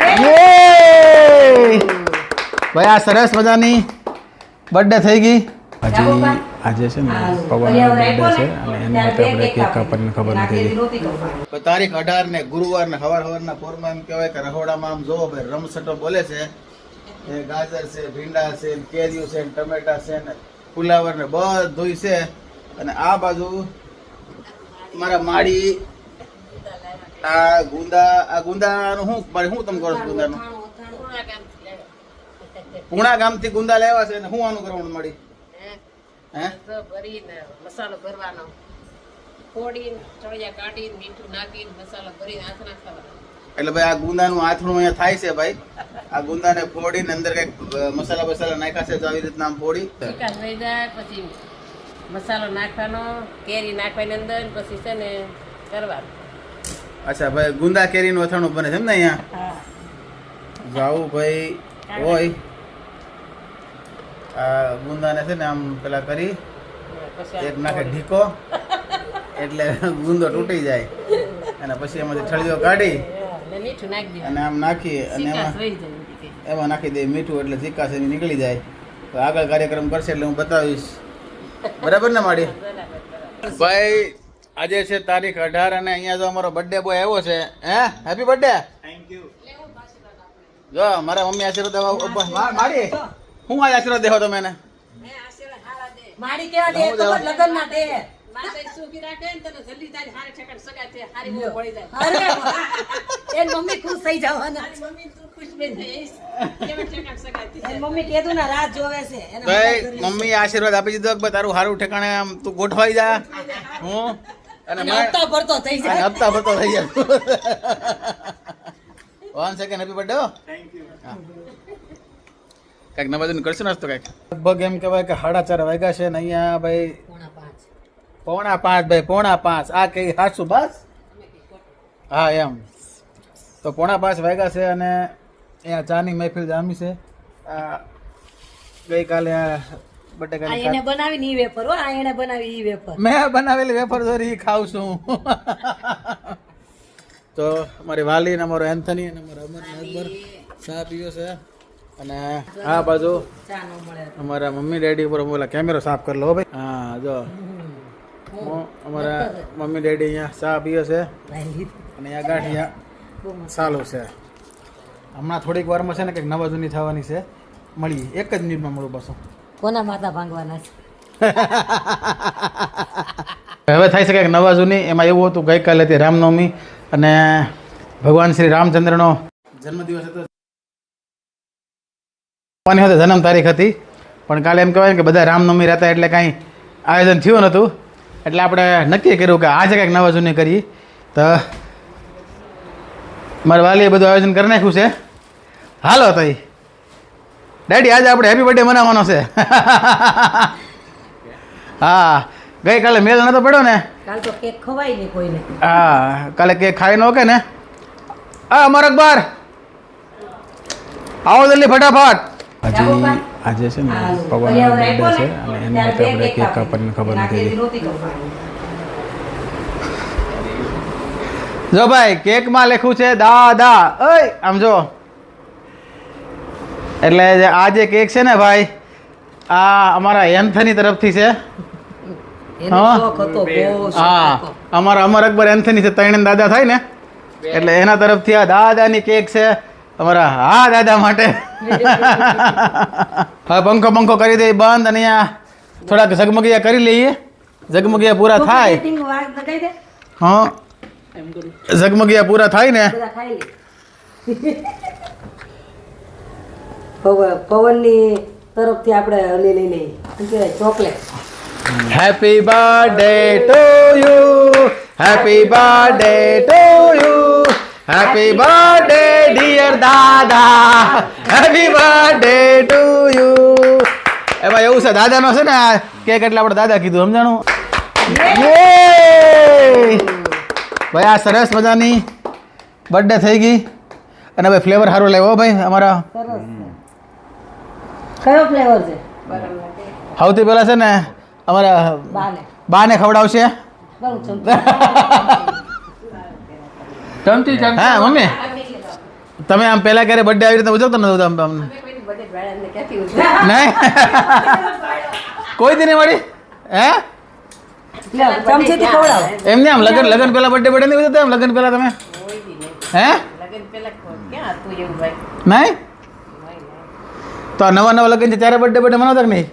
યે! ભાઈ આ સરસ મજાની બર્થડે થઈ ગઈ. હજી આજે છે ને પવનનો બર્થડે છે અને એની માટે આપણે કેક કાપવાની ખબર નથી. તારીખ અઢાર ને ગુરુવાર ને હવાર સવારના ફોરમાં એમ કહેવાય કે રહોડામાં આમ જોવો ભાઈ રમસટો બોલે છે. એ ગાજર છે ભીંડા છે ને કેરીઓ છે ને ટમેટા છે ને ફુલાવર ને બધું છે. અને આ બાજુ મારા માડી આ ગુંદા આ ગુંદાનું શું? મારે શું તમે કરો છો ગુંદાનું પૂણા ગામથી ગુંદા લેવા છે ને શું આનું કરવાનું મળી? હે? તો ભરીને મસાલો ભરવાનો. ફોડીને ચડિયા કાઢીને મીઠું નાખીને મસાલો ભરીને હાથ નાખવાનો. એટલે ભાઈ આ ગુંદાનું આથણું અહીંયા થાય છે ભાઈ. આ ગુંદાને ફોડીને અંદર કંઈક મસાલા બસાલા નાખ્યા છે તો આવી રીતના આમ ફોડી. જાય પછી મસાલો નાખવાનો કેરી નાખવાની અંદર પછી છે ને કરવાનું. અચ્છા ભાઈ ગુંદા કેરીનું અથાણું બને છે એમ ને અહીંયા? જાવું ભાઈ હોય આ ગુંદાને છે ને આમ પેલા કરી એક નાખે ઢીકો એટલે ગુંદો તૂટી જાય. અને પછી એમાંથી ઠળીઓ કાઢી અને આમ નાખી અને એમાં. એમાં નાખી દે મીઠું એટલે ચીકાશ એની નીકળી જાય. તો આગળ કાર્યક્રમ કરશે એટલે હું બતાવીશ. બરાબર ને માડી? ભાઈ આજે છે તારીખ અઢાર અને અહીંયા જો અમારો બર્થડે બોય આવ્યો છે હે? હેપી બર્થડે જો મારા મમ્મી આશીર્વાદ દેવા મારી હું આ આશીર્વાદ દેવો તમે એને? મારી કેવા દે? ખબર લગન ના દે. માતાજી સુખી રાખે ને તને જલ્દી તારી હારી ઠેકાણે સગાઈ થાય, હારી બહુ પડી જાય. અરે વાહ. એન મમ્મી ખુશ થઈ જવાના. મમ્મી આશીર્વાદ આપી દીધો તારું સારું ઠેકાણે આમ તું ગોઠવાઈ જા. હું? અને હપ્તા ભરતો થઈ જાય. હપ્તા ભરતો થઈ જાય. વન સેકન્ડ હેપી બર્થડે કંઈક નવાજન કરશે ને આજ તો કંઈક? લગભગ એમ કહેવાય કે સાડા ચાર વાગ્યા છે ને અહીંયા ભાઈ પોણા પાંચ. ભાઈ પોણા પાંચ. આ કઈ સાચું બસ? હા એમ. તો પોણા પાંચ વાગ્યા છે અને અહીંયા ચાની મહેફિલ જામી છે. આ ગઈકાલે આ આ એને બનાવી ઈ વેફર હો આ એને બનાવી ઈ વેફર. મેં બનાવેલી વેફર દોરી ખાઉં છું. તો અમારી વાલી ને અમારો એન્થની અને અમારો અમર અકબર ચા પીયો છે. અને આ બાજુ અમારા મમ્મી ડેડી ઉપર બોલા કેમેરો સાફ કરી લો ભાઈ. હા જો. અમારા મમ્મી ડેડી અહીંયા ચા પીયો છે. અને અહીંયા ગાંઠિયા ચાલુ છે. હમણાં થોડીક વારમાં છે ને કંઈક નવા જૂની થવાની છે. મળીએ. એક જ મિનિટમાં મળું પાછું. કોના માથા ભાંગવાના છે? હવે થઈ શકે કે નવા જૂની, એમાં એવું હતું ગઈકાલે હતી રામનવમી અને ભગવાન શ્રી રામચંદ્રનો જન્મદિવસ હતો. જન્મ તારીખ હતી, પણ કાલે એમ કહેવાય કે બધા રામનવમી રહેતા એટલે કાંઈ આયોજન થયું નહોતું. એટલે આપણે નક્કી કર્યું કે આજે કંઈક નવા જૂની કરીએ. તો મારા વાલીએ બધું આયોજન કરી નાખ્યું છે. હાલો તઈ. ડેડી આજે આપણે હેપી બર્થડે મનાવવાનો છે. હા ગઈકાલે મેલ નતો પડ્યો ને. કાલ તો કેક ખવાય નહીં કોઈને. હા કાલે કેક ખાઈ નો કે ને. હા અમર અકબર આવો જલ્દી ફટાફટ. હજી આજે છે ને પવનનો બર્થડે છે અને એની માટે આપણે કેક કાપવાની ખબર નથી જો ભાઈ કેકમાં લખ્યું છે દાદા. ઓય આમ જો. એટલે આ જે કેક છે ને ભાઈ આ અમારા એન્થની તરફથી છે. એનો હા. અમારા અમર અકબર એન્થની છે ત્રણ દાદા થાય ને. એટલે એના તરફથી આ દાદાની કેક છે અમારા હા દાદા માટે. હવે પંખો પંખો કરી દઈએ બંધ અને અહીંયા થોડાક ઝગમગિયા કરી લઈએ. ઝગમગિયા પૂરા થાય. હા. ઝગમગિયા પૂરા થાય ને. બધા ખાઈ લે. પવન પવનની તરફથી આપણે લઈ લઈ લઈએ શું કહેવાય chocolate. Happy birthday to you happy birthday to you happy birthday dear દાદા હેપી બર્થડે ટુ યુ એમાં એવું છે દાદાનો છે ને કેક એટલે આપણે દાદા કીધું સમજાણું! ભાઈ આ સરસ મજાની બર્થડે થઈ ગઈ. અને ભાઈ ફ્લેવર સારું લેવો ભાઈ અમારા. કયો ફ્લેવર છે? સૌથી પહેલા છે ને અમારા બાને. બાને ખવડાવશે. ચમચી. હા મમ્મી. તમે આમ પહેલા ક્યારે બર્થડે આવી રીતે ઉજવતા નતો આમ તમને? નહીં. કોઈ દિને નહીં મળી હે. એમને આમ લગન લગન પહેલા બર્થડે બર્થડે નહીં ઉજવતા આમ લગન પહેલા તમે. હે? લગન પહેલા ક્યાં હતું એવું ભાઈ? નહીં? તો આ નવા નવા લગ્ન છે ત્યારે બર્થડે બર્થડે મનાવતા કે નહીં.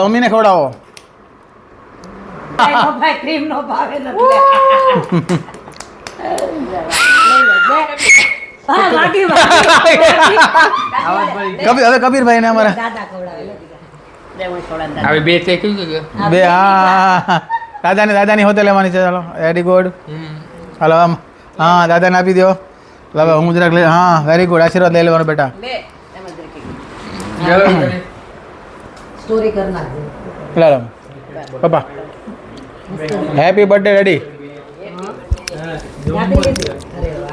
મમ્મીને ખવડાવો. હવે કબીરભાઈ ને અમારા. દાદા ખવડાવે લે હું હવે બે તે બે હા દાદાની દાદાની હોતે લેવાની છે ચાલો. વેરી ગુડ હાલો આમ. હા દાદાને આપી દો લાવે હું જરાક લઈ હા વેરી ગુડ આશીર્વાદ લઈ લેવાનો બેટા લે એમાં જરીક. સ્ટોરી કર નાખજો પેલા રમ. પપ્પા હેપી બર્થડે રેડી.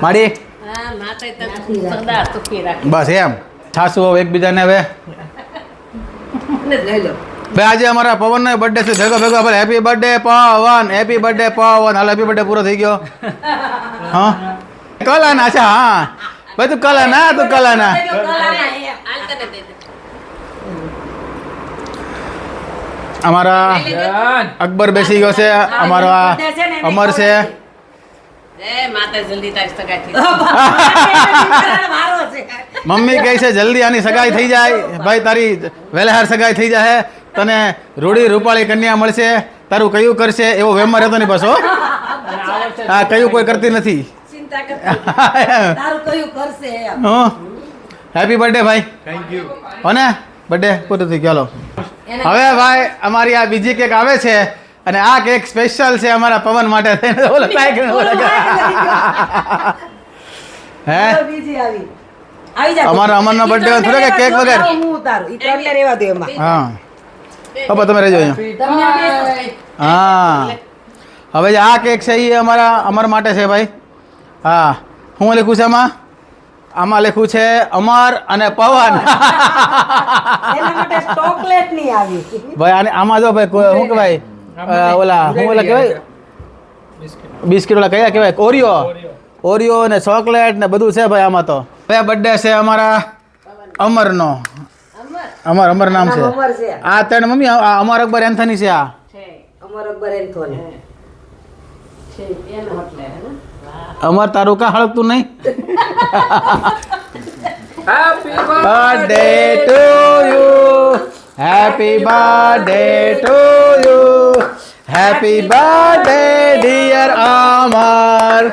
માડી હા, માતાએ તને સદા સુખી રાખે. બસ એમ થાશું હવે એકબીજાને હવે લઈ લો. ભાઈ આજે અમારા પવનનો બર્થડે છે ભેગો ભેગો આપણે happy birthday Pavan happy birthday Pavan હાલ હેપી બર્થડે પૂરો થઈ ગયો. હા કલાના અચ્છા હા ભાઈ તું કલાના તું કલાના હાલ તને દઈ દે. અમારા અકબર બેસી ગયો છે અમારો આ અમર છે એ માતા જલ્દી તારી સગાઈ થઈ જાય. મારો છે મમ્મી કહે છે જલ્દી આની સગાઈ થઈ જાય ભાઈ તારી વહેલાહાર સગાઈ થઈ જાય તને રૂડી રૂપાળી કન્યા મળશે તારું કયું કરશે એવો વેમમાં રહેતો નહીં બસ હો કયું કોઈ કરતી નથી. ચિંતા કરતી તારું કયું કરશે એમ. હેપી બર્થડે ભાઈ. થેન્ક યુ હો ને બર્થડે પૂરું થઈ ગયો હવે ભાઈ અમારી આ બીજી કેક આવે છે અને આ કેક સ્પેશિયલ છે અમારા પવન માટે. થઈને. હે? બીજી આવી. આવી અમારો અમરનો બર્થડે હોય થોડો કે cake વગર? હું ઉતારું ઈ ત્રણને રહેવા એમાં. હા. પપ્પા તમે રહેજો અહીંયા. હા. હવે જે આ કેક છે એ અમારા અમર માટે છે ભાઈ. હા. હું લખું છે આમાં? આમાં લખ્યું છે અમર અને પવન. એના માટે ચોકલેટ નહીં આવી. ભાઈ આને આમાં જો ભાઈ શું કહેવાય? ઓલા શું ઓલા કહેવાય? બિસ્કિટ ઓલા કયા કહેવાય? ઓરિયો. ઓરિયો. ને ચોકલેટ ને બધું છે ભાઈ આમાં તો. ભાઈ બર્થડે છે અમારા અમરનો. અમર અમર નામ છે. અમર છે. આ ત્રણ મમ્મી આ અમર અકબર એન્થની છે આ. છે. અમર અકબર એન્થોની. છે એનો એટલે હે અમર તારું કા હળકતું નહીં. Happy birthday to you happy birthday to you happy birthday dear Amar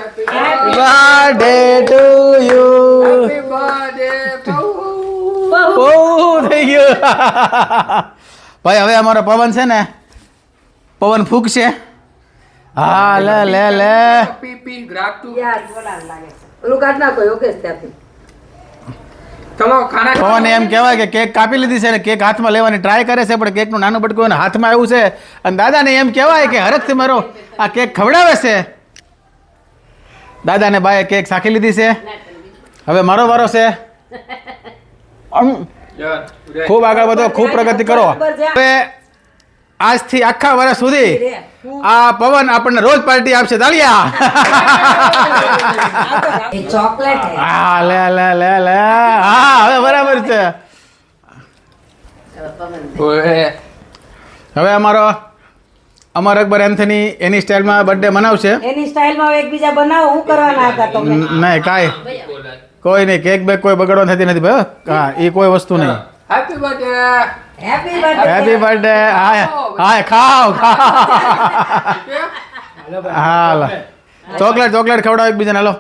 birthday to you બહુ થઈ ગયું ભાઈ હવે અમારો પવન છે ને પવન ફૂંકશે. હા લે લે લે. પવન એમ કહેવાય કે કેક કાપી લીધી છે ને કેક હાથમાં લેવાની ટ્રાય કરે છે પણ કેકનું નાનું બટકું એને હાથમાં આવ્યું છે. અને દાદાને એમ કહેવાય કે હરખથી મારો આ કેક ખવડાવે છે. દાદાને બાએ કેક સાખી લીધી છે. હવે મારો વારો છે. ખૂબ આગળ વધો ખૂબ પ્રગતિ કરો. હવે આજથી આખા વર્ષ સુધી આ પવન આપણને રોજ પાર્ટી આપશે. દાળિયા. ચોકલેટ હા. લે લે લે લે. હા હવે બરાબર છે. હવે અમારો અમર અકબર એન્થની એની સ્ટાઇલમાં બર્થડે મનાવશે. એની સ્ટાઇલમાં એકબીજા બનાવો હું કરવાના હતા તમે ન- નહીં કાંઈ. કોઈ નહીં કેક બેક કોઈ બગડવા થતી નથી ભાઈ હા. એ કોઈ વસ્તુ નહીં. Happy birthday happy birthday happy birthday હાય હાય ખાઓ ખાઓ. હાલ. ચોકલેટ ચોકલેટ ખવડાવો એકબીજાને. હાલો.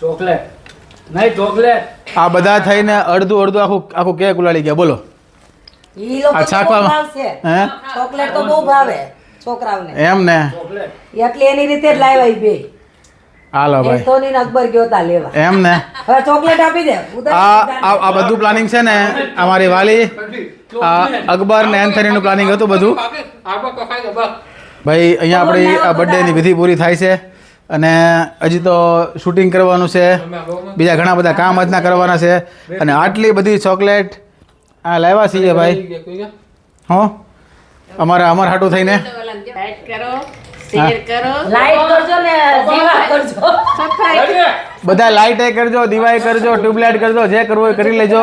ચોકલેટ. નહીં ચોકલેટ. આ બધા થઈને અડધું અડધું આખું આખું કેક ઉલાડી ગયા. બોલો. આ બહુ હે? ચોકલેટ તો બહુ ભાવે છોકરાઓને. એમ ને. એટલે એની રીતે જ લાવ્યા બે. હાલો ભાઈ. એન્થોની અકબર ગયો તા લેવા. એમ ને? હવે ચોકલેટ આપી દે. આ આ બધું પ્લાનિંગ છે ને અમારી વાલી. આ અકબર ને એન્થનીનું પ્લાનિંગ હતું બધું. ભાઈ અહીંયા આપણી આ બર્થડેની વિધિ પૂરી થાય છે. અને હજી તો શૂટિંગ કરવાનું છે. બીજા ઘણા બધા કામ આજના કરવાના છે. અને આટલી બધી ચોકલેટ આ લાવ્યા છીએ ભાઈ. હો? અમારા અમારા હાટું થઈને. કરો. શેર કરો. લાઈટ કરજો ને દીવા કરજો. સબસ્ક્રાઇબ બધા લાઈટ એ કરજો દિવાય કરજો ટ્યુબલાઇટ કરજો જે કરવું એ કરી લેજો.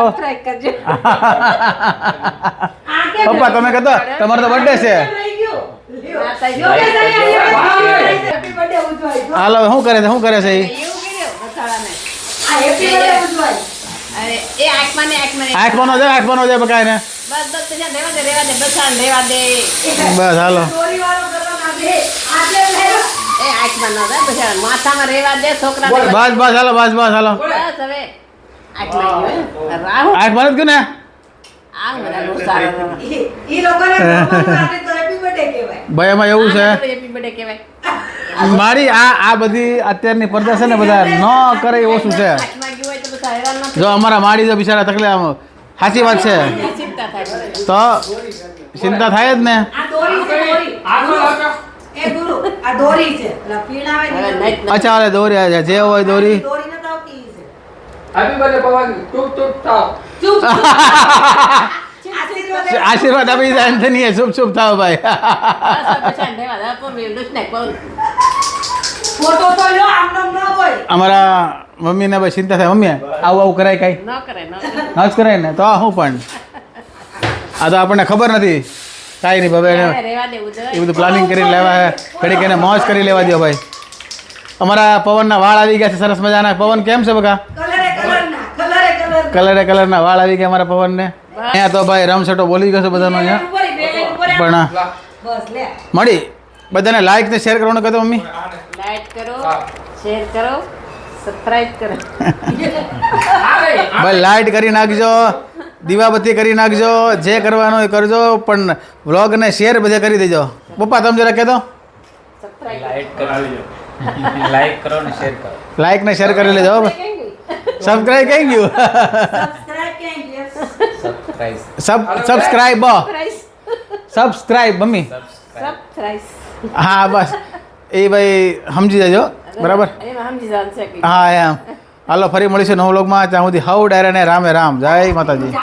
પપ્પા તમે કહેતો તમારો તો બર્થડે છે. હેપી બર્થડે ઉજવાય હાલો શું કરે છે? શું કરે છે ઈ? એવું કર્યું મસાલાને આ હેપી બર્થડે ઉજવાય. અરે એ આંખમાં ને આંખમાં ને છે આંખવાનો છે બકાય ને. બસ બસ તો જ્યાં રહેવા દે રહેવા દે બસાને રહેવા દે. બસ હાલો ચોરી વાળો કરવાના છે આજે લહેરો. એ આંખમાં ન જાય બસાને માથામાં રહેવા દે છોકરા બસ બસ હાલો બસ બસ હાલો. બસ હવે. આંખમાં ને ભાઈ એમાં એવું છે. હેપી મારી આ આ બધી અત્યારની પડદા છે ને બધા ન કરે એવું ઓછું છે? આંખમાં ગયું હોય તો બધા હેરાન ન જો અમારા માડી જો બિચારા તકલીફ સાચી વાત છે. તો ચિંતા થાય જ ને આ દોરી છે દોરી આગળ આવજો. એ ગુરુ આ દોરી છે. એટલે પીણ આવે ને અચ્છા આલે દોરી આ જે હોય દોરી. દોરી આવતી છે. આવી બને પવન. ચૂપ ચૂપ થાવ. ચૂપ આશીર્વાદ આપી જાય ને નહીં શુભ શુભ થાવ ભાઈ. બસ. ફોટો તો લ્યો આમ ન હોય. અમારા મમ્મીને ભાઈ ચિંતા થાય. મમ્મી આવું આવું કરાય કાંઈ? ન કરાય. ન જ કરાય ને તો આ શું પણ? આ તો આપણને ખબર નથી. કાંઈ નહીં ભાઈ એને એ બધું પ્લાનિંગ કરી લેવા ઘડીક એને મોજ કરી લેવા દો ભાઈ. અમારા પવનના વાળ આવી ગયા છે સરસ મજાના. પવન કેમ છે બકા? કલરે કલરના કલરે કલરના. કલરે કલરના વાળ આવી ગયા અમારા પવનને. અહીંયા તો ભાઈ રમસટો બોલી ગયો છે બધાનો અહીંયા. પણ લા. બસ લે. મળી. બધાને લાઈક ને શેર કરવાનું કહેતો મમ્મી. લાઈક કરો શેર કરો સબસ્ક્રાઇબ કરો. ભાઈ લાઈટ કરી નાખજો. દીવાબત્તી કરી નાખજો જે કરવાનું એ કરજો પણ વ્લોગને શેર બધે કરી દેજો. પપ્પા તમે જરા કહેતો? સબસ્ક્રાઇબ લાઈક કરો ને શેર કરો. લાઈક ને શેર કરી લેજો સબસ્ક્રાઇબ કઈ ગયું? સબસ્ક્રાઇબ સબસ્ક્રાઈબ ગયું? સબસ્ક્રાઇબ સબ સબસ્ક્રાઇબ સબસ્ક્રાઇબ મમ્મી. હા બસ. એ ભાઈ સમજી જજો બરાબર? હા એમ. હાલો ફરી મળીશું નવ વ્લોગમાં. ત્યાં સુધી હવ ડાયરા ને રામે રામ. જય માતાજી.